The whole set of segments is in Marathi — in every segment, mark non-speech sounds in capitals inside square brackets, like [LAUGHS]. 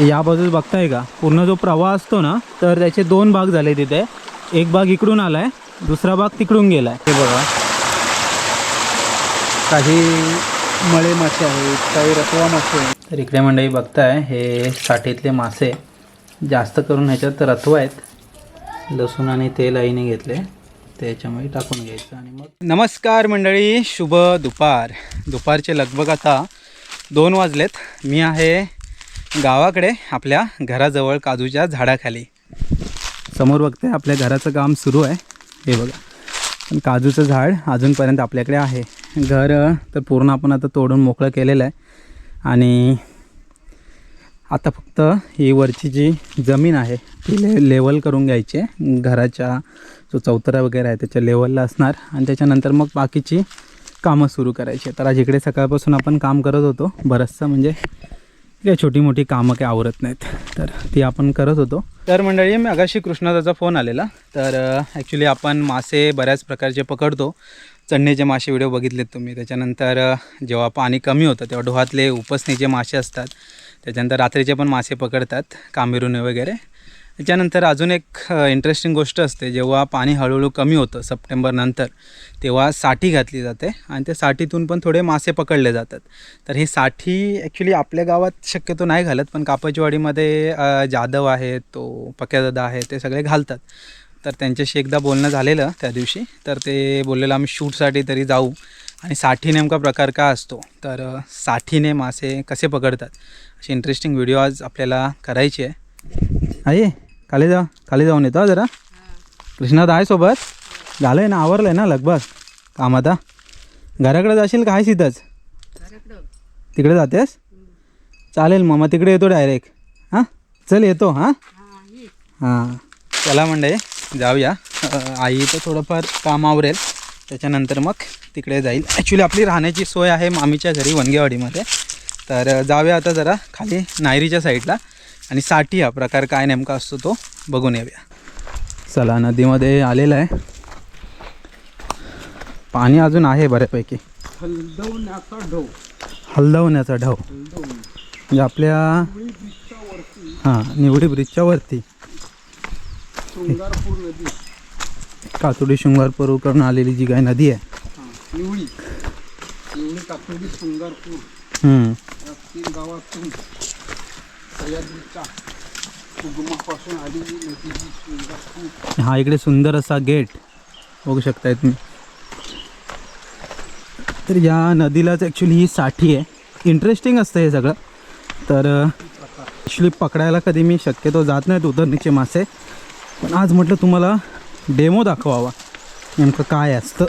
या बाजूस बघताय का? पूर्ण जो प्रवाह असतो ना तर त्याचे दोन भाग झाले तिथे. एक भाग इकडून आलाय दुसरा भाग तिकडून गेलाय. हे बघा. काही मळे मासे आहेत काही रतवा मासे आहेत. तर इकडे मंडळी बघताय हे साठीतले मासे जास्त करून ह्याच्यात रतवा आहेत. लसूण आणि तेल आईने घेतले. त्याच्यामुळे टाकून घ्यायचं आणि मग नमस्कार मंडळी शुभ दुपार. दुपारचे लगभग आता दोन वाजलेत. मी आहे गावाकडे आपल्या घराजवळ काजूच्या झाडाखाली. समोर बघते आपल्या घराचं काम सुरू आहे. हे बघा. पण काजूचं झाड अजूनपर्यंत आपल्याकडे आहे. घर तर पूर्ण आपण आता तोडून मोकळं केलेलं आहे. आणि आता फक्त ही वरची जी जमीन आहे ती ले लेवल करून घ्यायची आहे. घराच्या जो चौतरा वगैरे आहे त्याच्या लेवलला असणार. आणि त्याच्यानंतर मग बाकीची कामं सुरू करायची तर आज इकडे सकाळपासून आपण काम करत होतो. बरंचसं म्हणजे काही छोटी मोठी कामं काही आवरत नाहीत. तर ती आपण करत होतो. तर मंडळी मी अगाशी कृष्णादाचा फोन आलेला. तर ॲक्च्युली आपण मासे बऱ्याच प्रकारचे पकडतो. चढणीचे मासे व्हिडिओ बघितलेत तुम्ही. त्याच्यानंतर जेव्हा पाणी कमी होतं तेव्हा डोहातले उपसणीचे मासे असतात. त्याच्यानंतर रात्रीचे पण मासे पकडतात कामेरुने वगैरे. त्याच्यानंतर अजून एक इंटरेस्टिंग गोष्ट असते. जेव्हा पाणी हळूहळू कमी होतं सप्टेंबरनंतर तेव्हा साठी घातली जाते आणि त्या साठीतून पण थोडे मासे पकडले जातात. तर ही साठी ॲक्च्युली आपल्या गावात शक्यतो नाही घालत पण कापचवाडीमध्ये जाधव आहे तो पक्यादादा आहे ते सगळे घालतात. तर त्यांच्याशी एकदा बोलणं झालेलं त्या दिवशी. तर ते बोललेलं आम्ही शूटसाठी तरी जाऊ. आणि साठी नेमका प्रकार काय असतो? तर साठीने मासे कसे पकडतात? असे इंटरेस्टिंग व्हिडिओ आज आपल्याला करायची आहे. आई खाली जा खाली जाऊन येतो जरा. कृष्णात आहे सोबत. झालं आहे ना आवरलं आहे ना लगभग काम आता. घराकडे जाशील का? आहेस इथंच तिकडे जातेस? चालेल मग मग तिकडे येतो डायरेक्ट हां? चल येतो हां? हां. चला म्हणजे जाऊया. आई तर थोडंफार काम आवरेल. त्याच्यानंतर मग तिकडे जाईल. ॲक्च्युली आपली राहण्याची सोय आहे मामीच्या घरी वनगेवाडीमध्ये. तर जाऊया आता जरा खाली नायरीच्या साईडला आणि साठी हा प्रकार काय नेमका असतो तो बघून येऊया. चला नदीमध्ये आलेलं आहे. पाणी अजून आहे बऱ्यापैकी. हलदवण्याचा ढव. हलदवण्याचा ढव. म्हणजे आपल्या हां निवडी ब्रिजच्या वरती शृंगारपूर नदी. कातुडी शृंगारपूर करून आलेली जी काय नदी आहे. निवळी निवळी कातुर्डी शृंगारपूर. तीन गावातून. उगमापासून हा इकडे सुंदर असा गेट बघू शकताय तुम्ही तर या नदीलाच ॲक्च्युली ही साठी आहे. इंटरेस्टिंग असतं हे सगळं. तर ॲक्च्युली पकडायला कधी मी शक्यतो जात नाहीत उतरणीचे मासे. पण आज म्हटलं तुम्हाला डेमो दाखवावा. नेमकं काय असतं?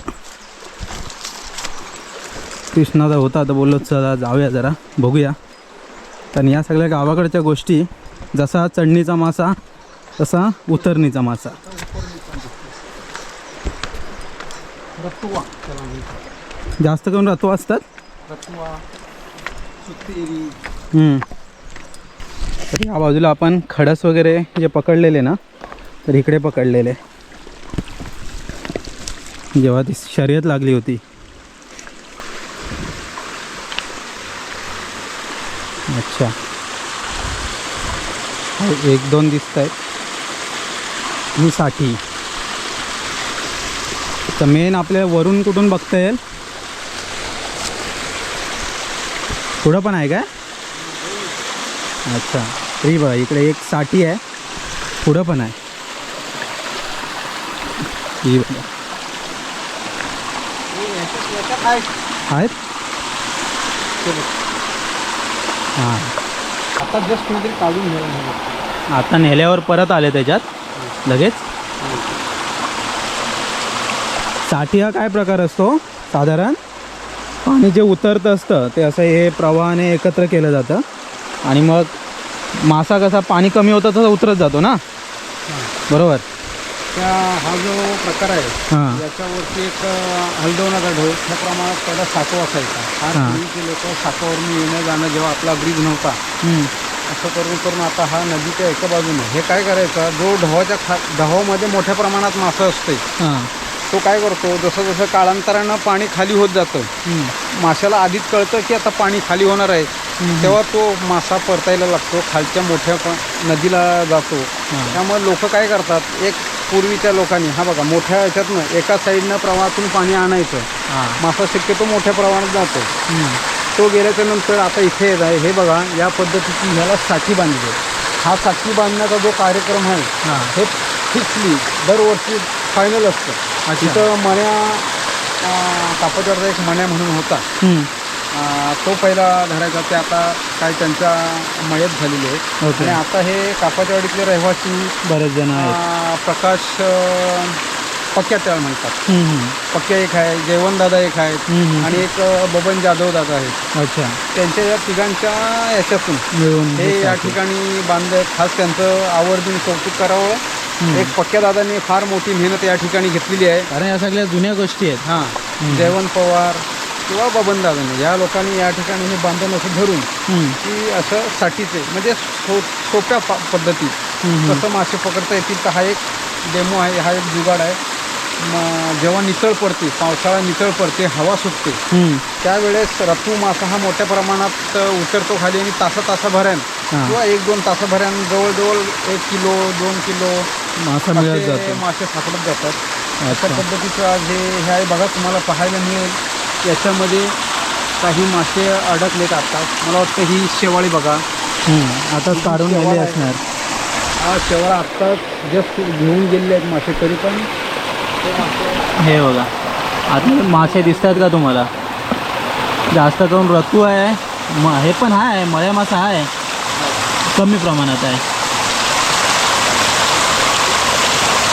कृष्णाचा होता तर बोललो चला जाऊया जरा बघूया. कारण या सगळ्या गावाकडच्या गोष्टी जसा चढणीचा मासा तसा उतरणीचा मासा. जास्त करून रतो असतात? रतुवा सुतेरी. हम्म. तर या बाजूला आपण खडस वगैरे जे पकडलेले ना तर इकडे पकडलेले. जेव्हा ती शर्यत लागली होती. अच्छा. हे एक दोन दिसत आहेत. ही साठी. तर मेन आपल्या वरून कुठून बघता येईल? पुढं पण आहे काय? अच्छा. तरी बघा इकडे एक साठी आहे. पुढं पण आहे. ही आहेत. हां. आता जस्ट काहीतरी काढून घ्यायला. आता नेल्यावर परत आले त्याच्यात? लगेच? साठी हा काय प्रकार असतो? साधारण? पाणी जे उतरतं असतं ते असं हे प्रवाहाने एकत्र केलं जातं. आणि मग मासा कसा पाणी कमी होतं तसा उतरत जातो ना? बरोबर. त्या हा जो प्रकार आहे हां. याच्यावरती एक हलदवणाचा ढोल त्या प्रमाणात पहिला साको असायचा. हा. हां. पूर्वीचे लोक साकोवरून येणं जाणं जेव्हा आपला ब्रिज नव्हता हम्म. असं करून करून आता हा नदीच्या एका बाजूने. हे काय करायचं? जो ढवाच्या खा ढवामध्ये मोठ्या प्रमाणात मासा असते हां. तो काय करतो? जसं जसं काळांतरानं पाणी खाली होत जातं हम्म. माशाला आधीच कळतं की आता पाणी खाली होणार आहे. तेव्हा तो मासा परतायला लागतो खालच्या मोठ्या प- नदीला जातो. त्यामुळे लोक काय करतात? एक पूर्वीच्या लोकांनी हा बघा मोठ्या ह्याच्यातनं एका साईडनं प्रवाहातून पाणी आणायचं. हां. मासा शक्यतो मोठ्या प्रमाणात जातो. तो गेल्याच्यानंतर आता इथे येत आहे. हे बघा या पद्धतीची ह्याला साठी बांधली. हा साठी बांधण्याचा जो कार्यक्रम आहे हां. हे फिक्सली दरवर्षी फायनल असतं. तिथं मण्या कापडवरचा एक मण्या म्हणून होता. तो पहिला धरायचा ते आता काय त्यांच्या मयत झालेले ओके. आणि आता हे कापाच्यावाडीतले रहिवासी बरेच जण आहेत. अं, प्रकाश अं, पक्या त्याला म्हणतात. हम्म, हम्म. पक्या एक आहे जयवंत दादा एक आहेत. हम्म, हम्म. आणि एक अं, बबन जाधव दादा आहेत. अच्छा. त्यांच्या या तिघांच्या याच्यातून मिळून हे या. ठिकाणी बांधले खास त्यांचं आवर्जून कौतुक करावं. एक पक्क्या दादांनी फार मोठी मेहनत या ठिकाणी घेतलेली आहे. कारण या सगळ्या जुन्या गोष्टी आहेत. हां. जयवंत पवार किंवा बबन दादांनी या लोकांनी या ठिकाणी हे बांधून असं धरून. की असं साठीचे म्हणजे सो सोप्या पद्धतीत. कसं मासे पकडता येतील तर हा एक डेमो आहे हा एक जुगाड आहे म- जेव्हा निसळ पडते पावसाळा निसळ पडते हवा सुटते. त्यावेळेस रत्तू मासा हा मोठ्या प्रमाणात उतरतो खाली आणि तासा तासाभऱ्यान. किंवा एक दोन तासाभऱ्यान जवळजवळ एक किलो दोन किलो मासा मासे सापडत जातात. अशा पद्धतीचं आज हे आहे बघा तुम्हाला पाहायला मिळेल याच्यामध्ये काही मासे अडकलेत आता. मला वाटतं ही शेवाळी बघा. हम्म. आताच काढून आहे. असणार. हा शेवाळा आत्ताच जस्ट घेऊन गेलेले आहेत मासे तरी पण ते मासे हे बघा. आता मासे दिसत आहेत का तुम्हाला? जास्त करून रतू आहे. म हे पण आहे. मळ्या मासा आहे. कमी प्रमाणात आहे.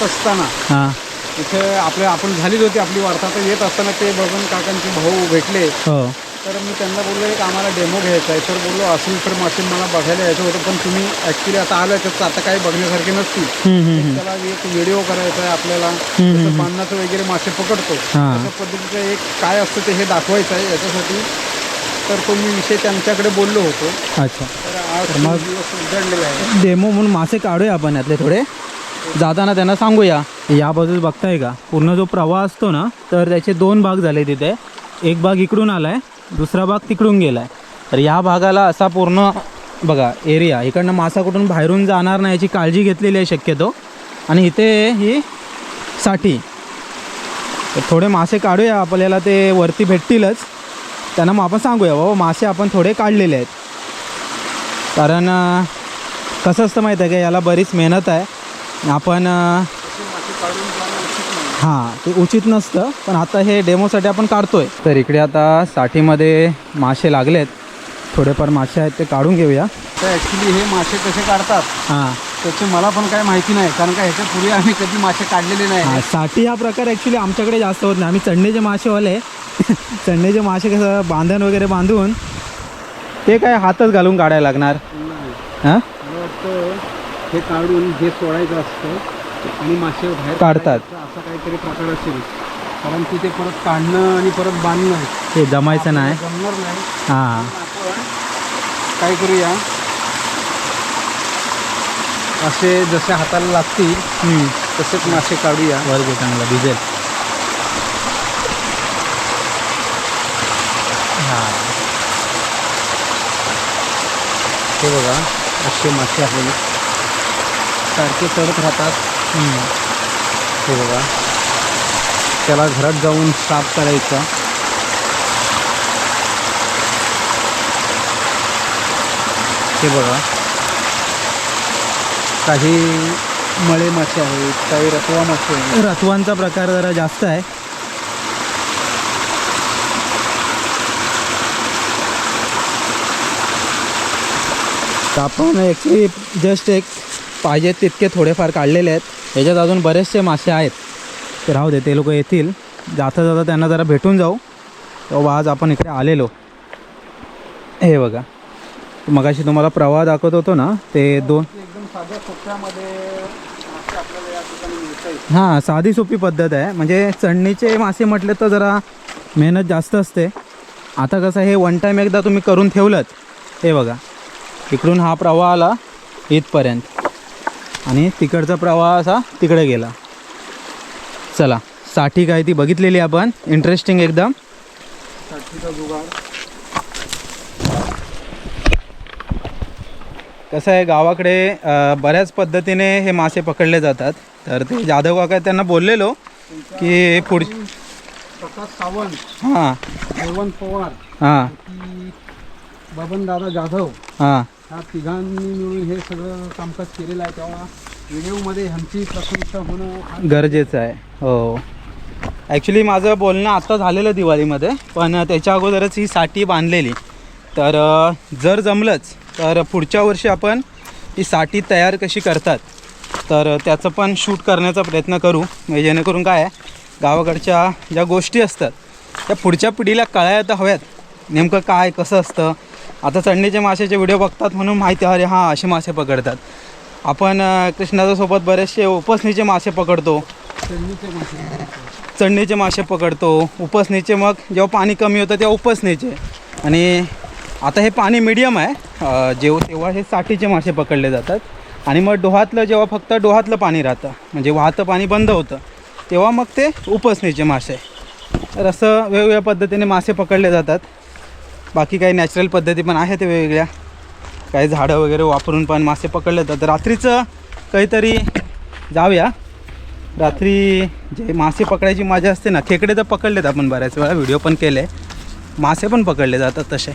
असताना. हां. इथे आपले आपण झालीच होती आपली वार्ता तर येत असताना ते बघून काकांचे भाऊ भेटले. हो. तर मी त्यांना बोललो एक आम्हाला डेमो घ्यायचा आहे. तर बोललो असेल तर मासे मला बघायला यायचं होतं पण तुम्ही ॲक्च्युली आता आलं तर आता काही बघण्यासारखे नसतील हम्म, हम्म, हम्म. त्याला एक व्हिडिओ करायचा आहे आपल्याला. बांधण्याचं वगैरे मासे पकडतो. तशा पद्धतीचं एक काय असतं ते हे दाखवायचं आहे याच्यासाठी. तर तो मी विषय त्यांच्याकडे बोललो होतो. अच्छा. तर आज मग- दिवस उजळलेला आहे. डेमो म्हणून मासे काढूया आपण यातले थोडे. जाताना त्यांना सांगूया. या बाजूस बघताय का? पूर्ण जो प्रवाह असतो ना तर त्याचे दोन भाग झाले तिथे. एक भाग इकडून आलाय दुसरा भाग तिकडून गेलाय. तर या भागाला असा पूर्ण बघा एरिया इकडनं मासा कुठून बाहेरून जाणार नाही याची काळजी घेतलेली आहे शक्यतो. आणि इथे ही साठी. थोडे मासे काढूया आपल्याला ते वरती भेटतीलच. त्यांना मग आपण सांगूया बाबा मासे आपण थोडे काढलेले आहेत. कारण कसं असतं माहीत आहे का? याला बरीच मेहनत आहे. आपण हां ते उचित नसतं पण आता हे डेमोसाठी आपण काढतोय. तर इकडे आता साठीमध्ये मासे लागलेत. थोडेफार मासे आहेत ते काढून घेऊया. तर ॲक्च्युली हे मासे कसे काढतात? हां. त्याचे मला पण काय माहिती नाही कारण का ह्याच्या पूर्वी आम्ही कधी मासे काढलेले हां नाही साठी हा प्रकार ॲक्च्युली आमच्याकडे जास्त होत नाही. आम्ही चढणीचे मासेवाले [LAUGHS] चढणीचे मासे कसं बांधण वगैरे बांधून ते काय हातच घालून काढायला लागणार. हां? हे काढून हे सोडायचं असतं आणि मासे बाहेर काढतात. असा काहीतरी प्रकार असेल. कारण तिथे परत काढणं आणि परत बांधणं हे जमायचं नाही. जमणार नाही. हां. आपण काय करूया? असे जसे हाताला लागतील. तसेच मासे काढूया. वर घे चांगला भिजेल हां. हे बघा असे मासे आहेत. सारखे चढत राहतात. हे बघा. त्याला घरात जाऊन साफ करायचा. हे बघा. काही मळे मासे आहेत काही रतवा मासे आहेत. रथवांचा प्रकार जरा जास्त आहे. आपण ॲक्च्युली जस्ट एक पाहिजे तितके थोडेफार काढलेले आहेत. ह्याच्यात अजून बरेचसे मासे आहेत. ते राहू दे ते लोक येतील. जाता जाता त्यांना जरा भेटून जाऊ. तेव्हा आज आपण इकडे आलेलो. हे बघा. मगाशी तुम्हाला प्रवाह दाखवत होतो ना ते दोन हां साधी सोपी पद्धत आहे. म्हणजे चढणीचे मासे म्हटले तर जरा मेहनत जास्त असते. आता कसं हे वन टाईम एकदा तुम्ही करून ठेवलंत. हे बघा. इकडून हा प्रवाह आला इथपर्यंत. आणि तिकडचा प्रवाह असा तिकडे गेला. चला साठी काय ती बघितलेली आपण. इंटरेस्टिंग एकदम. कसं आहे गावाकडे बऱ्याच पद्धतीने हे मासे पकडले जातात. तर ते जाधव काका त्यांना बोललेलो की पुढ प्रकाश सावंत हां. पवार हां. की बबनदादा जाधव. हां. ह्या तिघांनी मिळून हे सगळं कामकाज केलेलं आहे तेव्हा व्हिडिओमध्ये ह्यांची प्रशंसा होणं गरजेचं आहे. हो. ॲक्च्युली माझं बोलणं आत्ता झालेलं दिवाळीमध्ये पण त्याच्या अगोदरच ही साठी बांधलेली. तर जर जमलंच तर पुढच्या वर्षी आपण ही साठी तयार कशी करतात तर त्याचं पण शूट करण्याचा प्रयत्न करू. म्हणजे जेणेकरून काय आहे गावाकडच्या ज्या गोष्टी असतात त्या पुढच्या पिढीला कळायला हव्यात. नेमकं काय कसं असतं आता चढणीचे माशाचे व्हिडिओ बघतात म्हणून माहिती आहे, अरे हां असे मासे पकडतात. आपण कृष्णाच्यासोबत बरेचसे उपसनीचे मासे पकडतो. चढणीचे मासे चढणीचे मासे पकडतो. उपसणीचे मग जेव्हा पाणी कमी होतं तेव्हा उपसणीचे आणि आता हे पाणी मिडियम आहे. जेव्हा तेव्हा हे साठीचे मासे पकडले जातात. आणि मग डोहातलं जेव्हा फक्त डोहातलं पाणी राहतं म्हणजे वाहतं पाणी बंद होतं तेव्हा मग ते उपसणीचे मासे. तर असं वेगवेगळ्या पद्धतीने मासे पकडले जातात. बाकी काही नॅचरल पद्धती पण आहेत वेगवेगळ्या. काही झाडं वगैरे वापरून पण मासे पकडले जातात रात्रीचं काहीतरी जाऊया. रात्री जे मासे पकडायची मजा असते ना खेकडे तर पकडलेत आपण बऱ्याच वेळा व्हिडिओ पण केले. मासे पण पकडले जातात तसे.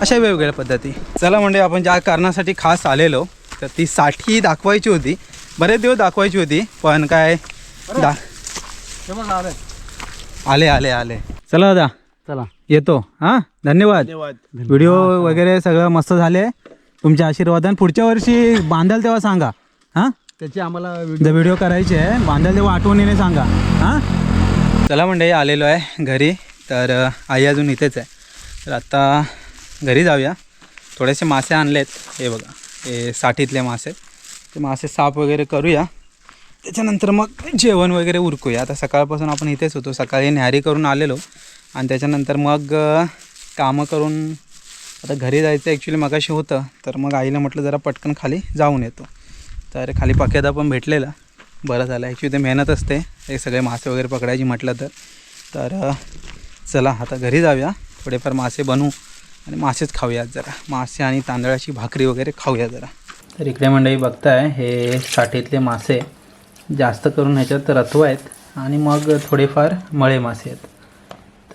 अशा वेगवेगळ्या पद्धती. चला म्हणजे आपण ज्या कारणासाठी खास आलेलो तर ती साठी दाखवायची होती. बरेच दिवस दाखवायची होती पण काय दा आले आले आले. चला दादा. चला. येतो हां? धन्यवाद. धन्यवाद. व्हिडिओ वगैरे सगळं मस्त झाले. तुमच्या आशीर्वादाने पुढच्या वर्षी बांधाल तेव्हा सांगा हां? त्याची आम्हाला जर व्हिडिओ करायचे आहे बांधाल तेव्हा आठवणीने सांगा हां? चला मंडळी आलेलो आहे घरी. तर आई अजून इथेच आहे. तर आता घरी जाऊया. थोडेसे मासे आणलेत. हे बघा हे साठीतले मासे ते मासे साफ वगैरे करूया. त्याच्यानंतर मग जेवण वगैरे उरकूया. आता सकाळपासून आपण इथेच होतो. सकाळी न्याहारी करून आलेलो. आणि त्याच्यानंतर मग कामं करून आता घरी जायचं ॲक्च्युली मगाशी होतं. तर मग आईला म्हटलं जरा पटकन खाली जाऊन येतो. तर खाली पाक्यादा पण भेटलेला. बरं झालं. ॲक्च्युली ते मेहनत असते. हे सगळे मासे वगैरे पकडायची म्हटलं तर. तर चला आता घरी जाऊया. थोडेफार मासे बनवू आणि मासेच खाऊयात जरा. मासे आणि तांदळाची भाकरी वगैरे खाऊया जरा. तर इकडे मंडळी बघताय हे साठीतले मासे जास्त करून ह्याच्यात रत्व आहेत. आणि मग थोडेफार मळे मासे आहेत.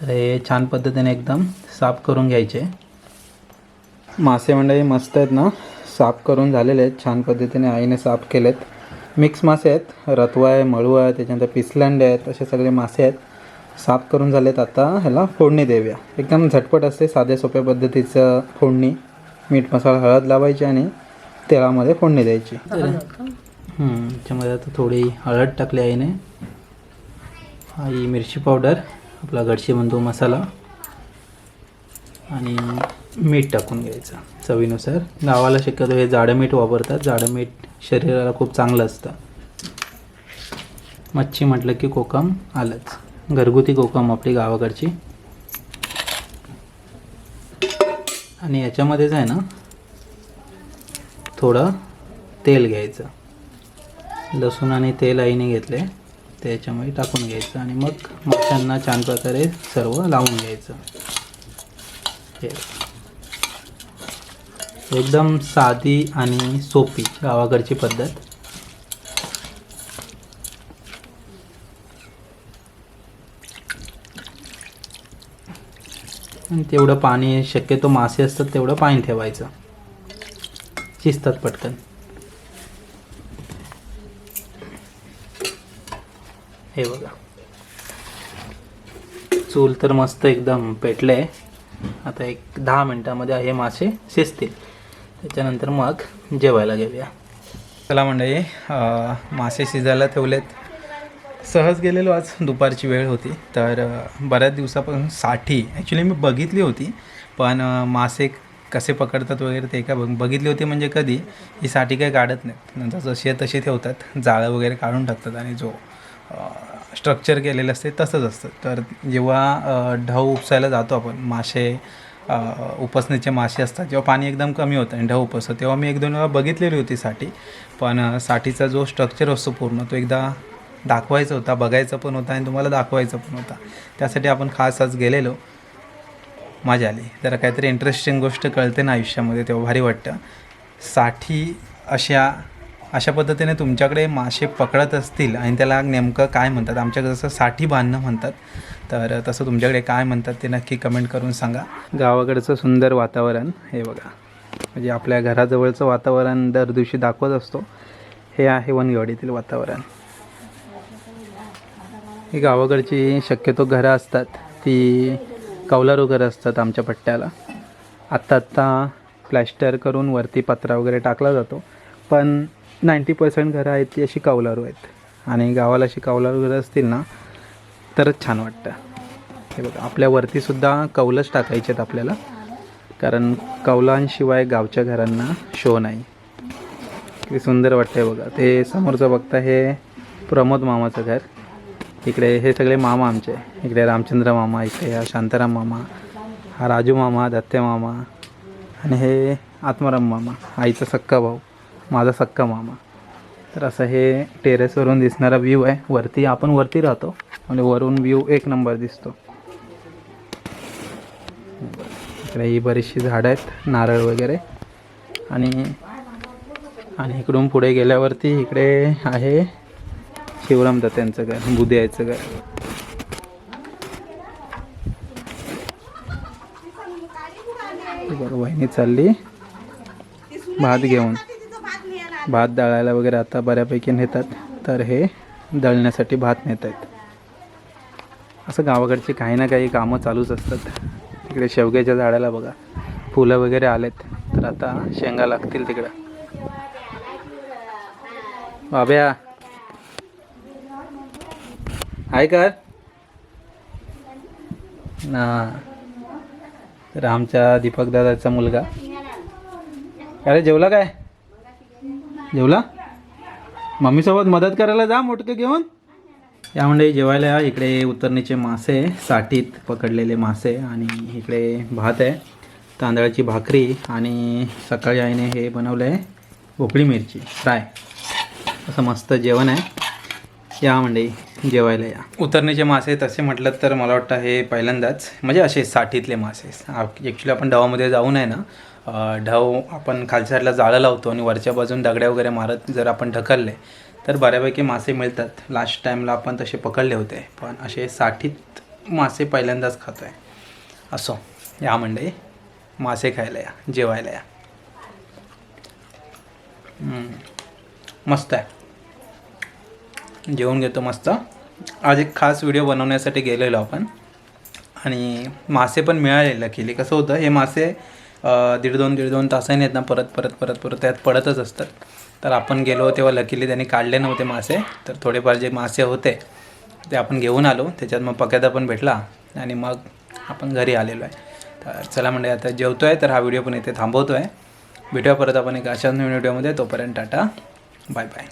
तर हे छान पद्धतीने एकदम साफ करून घ्यायचे. मासे मंडळी मस्त आहेत ना? साफ करून झालेले आहेत छान पद्धतीने आईने साफ केलेत. मिक्स मासे आहेत रतवा आहे मळू आहे त्याच्यानंतर पिसलंडे आहेत असे सगळे मासे आहेत. साफ करून झालेत आता ह्याला फोडणी देऊया. एकदम झटपट असते साध्या सोप्या पद्धतीचं फोडणी. मीठ मसाला हळद लावायची आणि तेलामध्ये फोडणी द्यायची. त्याच्यामध्ये आता थोडी हळद टाकली आईने. आई मिरची पावडर. आपला गडशी बंधू मसाला. आणि मीठ टाकून घ्यायचं चवीनुसार. गावाला शक्यतो हे जाडं मीठ वापरतात. जाडं मीठ शरीराला खूप चांगलं असतं. मच्छी म्हटलं की कोकम आलंच. घरगुती कोकम आपली गावाकडची. आणि याच्यामध्येच आहे ना थोडं तेल घ्यायचं. लसूण आणि तेल आईने घेतले. त्याच्यामध्ये टाकून घ्यायचं आणि मग माशांना छान प्रकारे सर्व लावून घ्यायचं. एकदम साधी आणि सोपी गावाकडची पद्धत. आणि तेवढं पाणी शक्यतो मासे असतात तेवढं पाणी ठेवायचं. शिजतात पटकन. हे बघा. चूल तर मस्त एकदम पेटले आता एक दहा मिनटामध्ये हे मासे शिजतील. त्याच्यानंतर मग जेवायला घेऊया. चला मंडळी मासे शिजायला ठेवलेत. सहज गेलेलो आज. दुपारची वेळ होती. तर बऱ्याच दिवसापासून साठी. ॲक्च्युली मी बघितली होती. पण मासे कसे पकडतात वगैरे ते काय बघ बघितली होती म्हणजे कधी ही साठी काही काढत नाहीत. नंतर जशी आहे तशी ठेवतात. जाळं वगैरे काढून टाकतात आणि जो स्ट्रक्चर केलेलं असते तसंच असतं. तर जेव्हा ढव उपसायला जातो आपण मासे उपसण्याचे मासे असतात जेव्हा पाणी एकदम कमी होतं आणि ढव उपसतं तेव्हा मी एक दोन वेळा बघितलेली होती साठी. पण साठीचा जो स्ट्रक्चर असतो पूर्ण तो एकदा दाखवायचा होता बघायचा पण होता आणि तुम्हाला दाखवायचा पण होता. त्यासाठी आपण खास आज गेलेलो. मजा आली. जरा काहीतरी इंटरेस्टिंग गोष्ट कळते ना आयुष्यामध्ये तेव्हा भारी वाटतं. साठी अशा अशा पद्धतीने तुमच्याकडे मासे पकडत असतील आणि त्याला नेमकं काय म्हणतात? आमच्याकडे जसं साठी बांधणं म्हणतात. तर तसं तुमच्याकडे काय म्हणतात ते नक्की कमेंट करून सांगा. गावाकडचं सुंदर वातावरण हे बघा. म्हणजे आपल्या घराजवळचं वातावरण दर दिवशी दाखवत असतो. हे आहे वनगवाडीतील वातावरण. ही गावाकडची शक्यतो घरं असतात. ती कौलारू घरं असतात आमच्या पट्ट्याला. आत्ता आत्ता प्लॅस्टर करून वरती पत्रा वगैरे टाकला जातो. पण नाईंटी पर्सेंट घरं आहेत ती अशी कौलारू आहेत. आणि गावाला अशी कौलारू घरं असतील ना तरच छान वाटतं. हे बघा आपल्या वरतीसुद्धा कौलच टाकायचे आहेत आपल्याला. कारण कौलांशिवाय गावच्या घरांना शो नाही. किती सुंदर वाटतंय बघा. ते समोरचं बघता हे प्रमोद मामाचं घर. इकडे हे सगळे मामा आमचे. इकडे रामचंद्र मामा इकडे हा शांताराम मामा हा राजू मामा दत्ते मामा आणि हे आत्माराम मामा आईचा सक्का भाऊ. माझा सक्का मामा. तर असं हे टेरेसवरून दिसणारा व्ह्यू आहे. वरती आपण वरती राहतो. म्हणजे वरून व्ह्यू एक नंबर दिसतो. इकडे ही बरीचशी झाडं आहेत. नारळ वगैरे. आणि आणि इकडून पुढे गेल्यावरती इकडे आहे शिवराम दत्त्यांचं घर बुद्याचं घर. बरं वहिनी चालली. भात घेऊन. भात दळायला वगैरे आता बऱ्यापैकी नेतात. तर हे दळण्यासाठी भात नेत आहेत असं गावाकडची काही ना काही कामं चालूच असतात. तिकडे शेवग्याच्या झाडाला बघा. फुलं वगैरे आलेत. तर आता शेंगा लागतील तिकडं. बाब्या. आहे का ना. तर आमच्या दीपक दादाचा मुलगा. अरे जेवला काय? जेवला? मम्मीसोबत मदत करायला जा मोठके घेऊन. या म्हणजे जेवायला या. इकडे उतरणीचे मासे साठीत पकडलेले मासे आणि इकडे भात आहे तांदळाची भाकरी आणि सकाळी आईने हे बनवलं आहे भोपळी मिरची फ्राय. असं मस्त जेवण आहे. या म्हणजे जेवायला या. उतरणीचे मासे तसे म्हटलं तर मला वाटतं हे पहिल्यांदाच म्हणजे असे साठीतले मासे. ॲक्च्युली आपण डावामध्ये जाऊन आहे ना ढव आपण खालच्या साईडला जाळं लावतो आणि वरच्या बाजून दगड्या वगैरे मारत जर आपण ढकलले तर बऱ्यापैकी मासे मिळतात. लास्ट टाईमला आपण तसे पकडले होते पण असे साठीत मासे पहिल्यांदाच खातो आहे असो या म्हणजे मासे खायला या जेवायला या. हम्म. मस्त आहे. जेवून घेतो मस्त. आज एक खास व्हिडिओ बनवण्यासाठी गेलेलो आपण. आणि मासे पण मिळाले लकीली कसं होतं हे मासे दीड दोन दीड दोन तासाने आहेत ना परत परत परत परत त्यात पडतच असतात. तर आपण गेलो तेव्हा लकीली त्यांनी काढले नव्हते मासे. तर थोडेफार जे मासे होते ते आपण घेऊन आलो. त्याच्यात मग पक्यादा पण भेटला आणि मग आपण घरी आलेलो आहे. तर चला म्हणजे आता जेवतो आहे तर हा व्हिडिओ पण इथे थांबवतो आहे भेटूया परत आपण एक अशाच नवीन व्हिडिओमध्ये. तोपर्यंत टाटा. Bye bye.